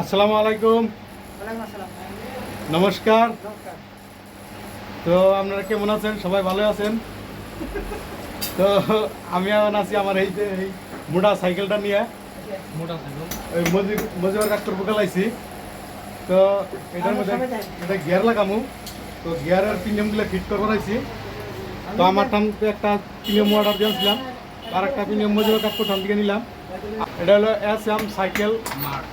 আসসালামু আলাইকুম। নমস্কার। তো আপনারা কেমন আছেন? সবাই ভালো আছেন? তো আমি এখন আছি আমার এই যে এই মোটা সাইকেলটা নিয়ে। ওই মজিব মজিবার কাজ করব গেলাইছি তো এটার মধ্যে এটা গিয়ার লাগামু। তো গিয়ারের পিনিয়মগুলো ফিট করব রাইছি তো আমার টান একটা পিনিয়ম অর্ডার দিয়েছিলাম আর একটা মজিবার কাজ করতাম দিকে নিলাম। এটা হলো S M cycle mart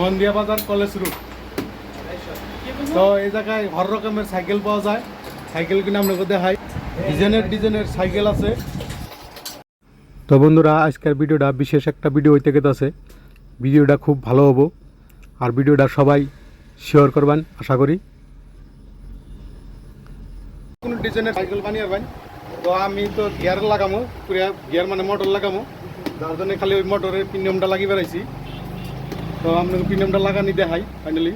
Mandia Bazar, college route তো এই জায়গায় হর রকমের সাইকেল পাওয়া যায়। সাইকেল কিনে আপনাকে দেখাই ডিজাইনের ডিজাইনের সাইকেল আছে। তো বন্ধুরা, আজকের ভিডিওটা বিশেষ একটা ভিডিও হইতে গেতেছে ভিডিওটা খুব ভালো হব। আর ভিডিওটা সবাই শেয়ার করবেন, আশা করি। কোন ডিজাইনের সাইকেল বানিয়ে তো আমি তো গিয়ার লাগামো গিয়ার মানে মোটর লাগামো। যার জন্য খালি ওই মোটরের প্রিমিয়ামটা লাগিয়ে বেড়াইছি। তো আপনাকে প্রিমিয়ামটা লাগানি দেখাই ফাইনালি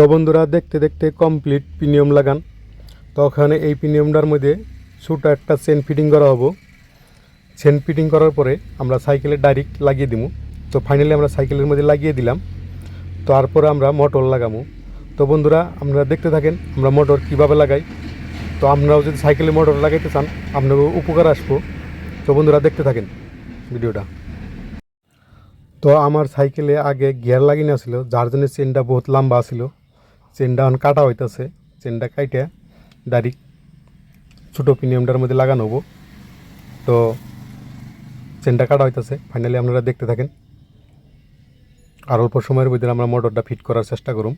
তো বন্ধুরা, দেখতে দেখতে কমপ্লিট পিনিয়ম লাগান। তো ওখানে এই পিনিয়মটার মধ্যে ছোটো একটা চেন ফিটিং করা হব। চেন ফিটিং করার পরে আমরা সাইকেলে ডাইরেক্ট লাগিয়ে দিব তো ফাইনালি আমরা সাইকেলের মধ্যে লাগিয়ে দিলাম। তারপরে আমরা মোটর লাগাবো তো বন্ধুরা, আপনারা দেখতে থাকেন আমরা মোটর কীভাবে লাগাই। তো আপনারাও যদি সাইকেলে মোটর লাগাইতে চান আপনাকে উপকার আসব। তো বন্ধুরা, দেখতে থাকেন ভিডিওটা। তো আমার সাইকেলে আগে গিয়ার লাগিয়ে ছিল, যার জন্য চেনটা বহুত লম্বা ছিল। চেনটা এখন কাটা হইতেছে। চেনটা কাইটে ডাইরেক্ট ছোটো পিনিয়মটার মধ্যে লাগানো হব। তো চেনটা কাটা হইতেছে। ফাইনালি আপনারা দেখতে থাকেন। আর অল্প সময়ের মধ্যে আমরা মোটরটা ফিট করার চেষ্টা করুম।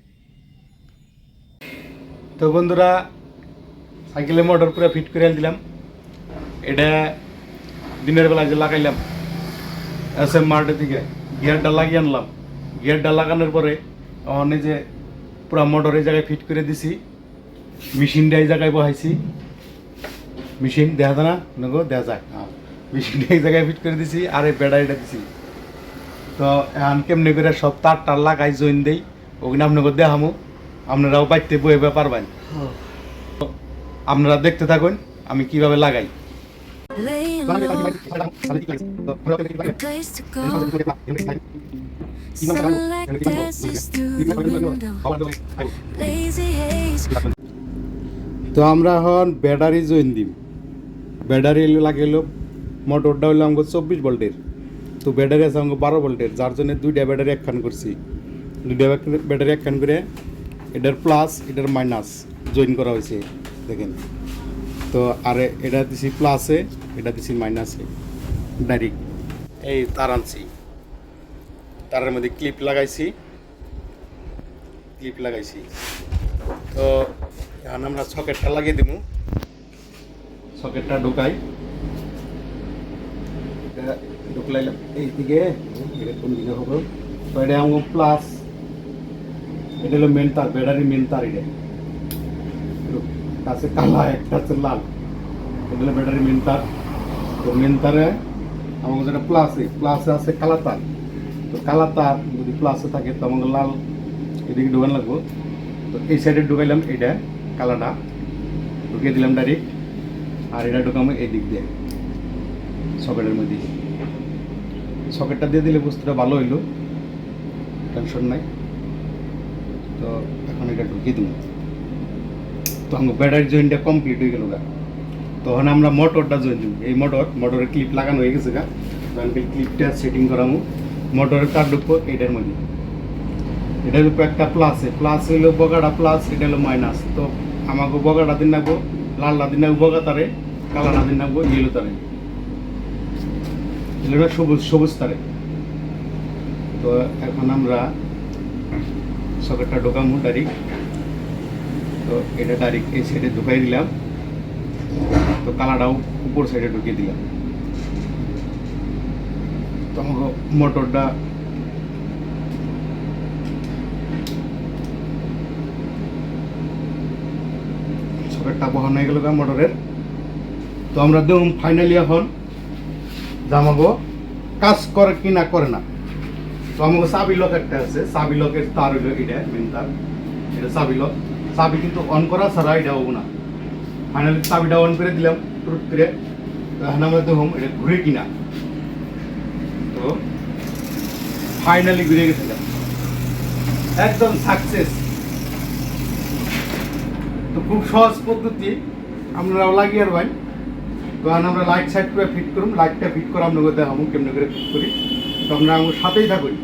তো বন্ধুরা সাইকেলে মোটর পুরো ফিট করে দিলাম এটা দিনের বেলা যে লাগাইলাম এস এম মার্টের থেকে গিয়ারটা লাগিয়ে আনলাম। গিয়ারটা লাগানোর পরে অনে যে পুরো মোটর এই জায়গায় ফিট করে দিছি। মেশিনটা এই জায়গায় বহাইছি। মেশিন দেখা যায় না? নগো দেখা যায় মেশিনটা এই জায়গায় ফিট করে দিছি আর এই ব্যাটারিটা দিছি। তো এখন কেমনি করে সব তার টার লাগাই জয়েন দেই ওখানে আপনাকে দেখামো। আপনারাও বাড়িতে বয়ে পারবেন। তো আপনারা দেখতে থাকুন আমি কীভাবে লাগাই। Place to go. তো আমরা এখন ব্যাটারি জয়েন দিম। ব্যাটারি লাগাইলো মোটরটা হইল আমাকে চব্বিশ ভোল্টের। তো ব্যাটারি আছে আমাকে বারো ভোল্টের, যার জন্য দুইটা ব্যাটারি একখান করছি। দুইটা ব্যাটারি একখান করে এটার প্লাস এটার মাইনাস জয়েন করা হয়েছে, দেখেন। তো আর এটা দিছি প্লাসে এটা দিছি মাইনাসে ডাইরেক্ট এই তার আনছি। তারের মধ্যে ক্লিপ লাগাইছি। ক্লিপ লাগাইছি। তো এখন আমরা সকেটটা লাগিয়ে দিব সকেটটা ঢুকাই। ঢুকলাইলাম। এই দিকে তো এটা আমার প্লাস মেন তার মেন তার কালা, একটা আছে লাল। মেন তার। তো মেন তারে আমার যেটা আছে কালা তার। তো কালা তার যদি প্লাসে থাকে, তো আমাকে লাল এদিকে ঢোকান লাগবো। তো এই সাইডে ঢুকাইলাম এটা কালাটা। ঢুকিয়ে দিলাম ডাইরেক্ট আর এটা ঢুকাম এই দিক দিয়ে সকেটের মধ্যে। সকেটটা দিয়ে দিলে বস্তুটা ভালো হইল টেনশন নাই। তো এখন এটা ঢুকিয়ে দেবো তো আমার ব্যাটারি জয়েনটা কমপ্লিট হয়ে গেল গা। তখন আমরা মোটরটা জয়েন দিব। এই মোটর মোটরের ক্লিপ লাগানো হয়ে গেছে গা। তখন ক্লিপটা সেটিং করামু মোটরের তার ঢুকবো এইটার মধ্যে। এটা হলো একটা প্লাসে প্লাস হইল বগাটা প্লাস এটা হলো মাইনাস তো আমাকে বগাটা দিন নাগবো, লালটা দিন নাগবো বগা তারে, কালাটা দিন নাগবো ইয়েলো তারে। সবুজ সবুজ তারে। তো এখন আমরা সকেটটা ঢোকামু ডাইরেক্ট। তো এটা ডাইরেক্ট এই সাইডে ঢুকাই দিলাম। তো কালারটাও উপর সাইডে ঢুকিয়ে দিলাম। তোমাকে মোটরটা। সকেটটা বহন হয়ে গেল মোটরের। তো আমরা দেখুন ফাইনালি এখন জামাগো কাজ করে কি না করে না। তো আমাকে চাবি লক একটা আছে, চাবি লকের তার হইল এটা মেন তার। এটা চাবি লক চাবি কিন্তু অন করা ছাড়া এটা হব না। ফাইনালি চাবিটা অন করে দিলাম, টুট করে। এখন আমরা দেখুন এটা ঘুরে কিনা। তো ফাইনালি ঘুরে গেছিলাম একদম সাকসেস তো খুব সহজ পদ্ধতি। আপনারাও লাগিয়ে ভাই। এখন আমরা লাইট সাইড করে ফিট করুন লাইটটা ফিট করে আপনাকে দেখাবো কেমন করে ফিট করি। তো আমার সাথেই থাকুন।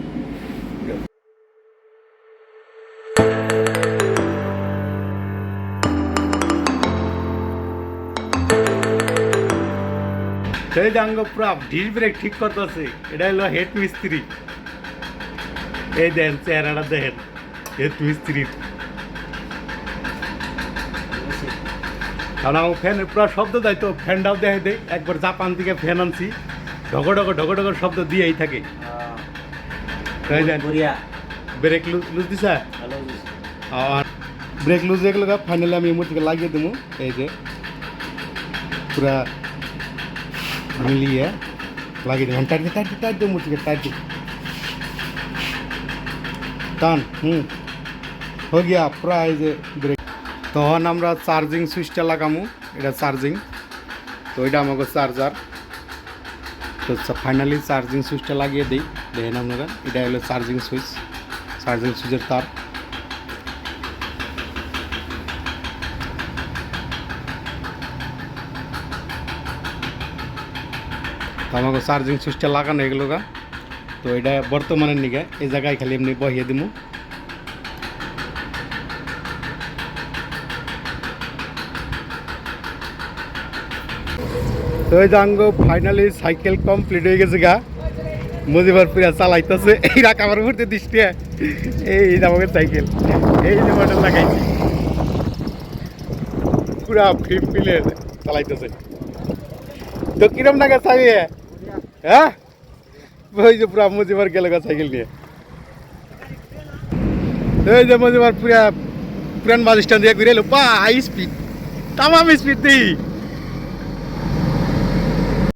সেই ডাঙ্গ পুরা ডিস ব্রেক ঠিক করতেছে। এটা হলো হেড মিস্ত্রি এই দেন চেহারাটা দেখেন। হেড মিস্ত্রির কারণ আমার ফ্যানের পুরো শব্দ দেয় তো ফ্যানটাও দেখে দেয়। একবার জাপান থেকে ফ্যান আনছি। ঢগো ঢগো ঢগো ঢগো শব্দ দিয়েই থাকে। ব্রেক লুজ লুজ দিছা? আর ব্রেক লুজ হয়ে গেল ফাইনালি আমি এমন থেকে লাগিয়ে দেবো। এই যে পুরা মিলিয়ে লাগিয়ে দেবো টাইট টাইট টাইট দেবো মুটিকে টাইট দেবো টান হুম হয়ে গিয়া পুরা এই যে ব্রেক তখন আমরা চার্জিং সুইচটা লাগামু এটা চার্জিং তো এটা আমাকে চার্জার তো ফাইনালি চার্জিং সুইচটা লাগিয়ে দিই দেখেন আপনারা এটা হলো চার্জিং সুইচ চার্জিং সুইচের তার আমাকে চার্জিং সুইচটা লাগানো এগুলো গা। তো এটা বর্তমানের নিগে, এই জায়গায় খালি এমনি বহিয়ে দিমু। তো এই জাঙ্গ ফাইনালি সাইকেল কমপ্লিট হয়ে গেছে গা। মুজিবার পুরা চালাইতেছে, এই রাখ আমার দৃষ্টি এই আমাকে সাইকেল এই যে লাগাইছি। পুরা ফিপ ফিলে চালাইতেছে। তো কিরম টাকা চাইবে হ্যাঁ? ওই যে পুরা মজিবার গেল সাইকেল নিয়ে। এই যে মজিবার পুরা, পুরান বাস স্ট্যান্ড দিয়ে ঘুরে এলো। বা হাই স্পিড তামাম স্পিড দিই।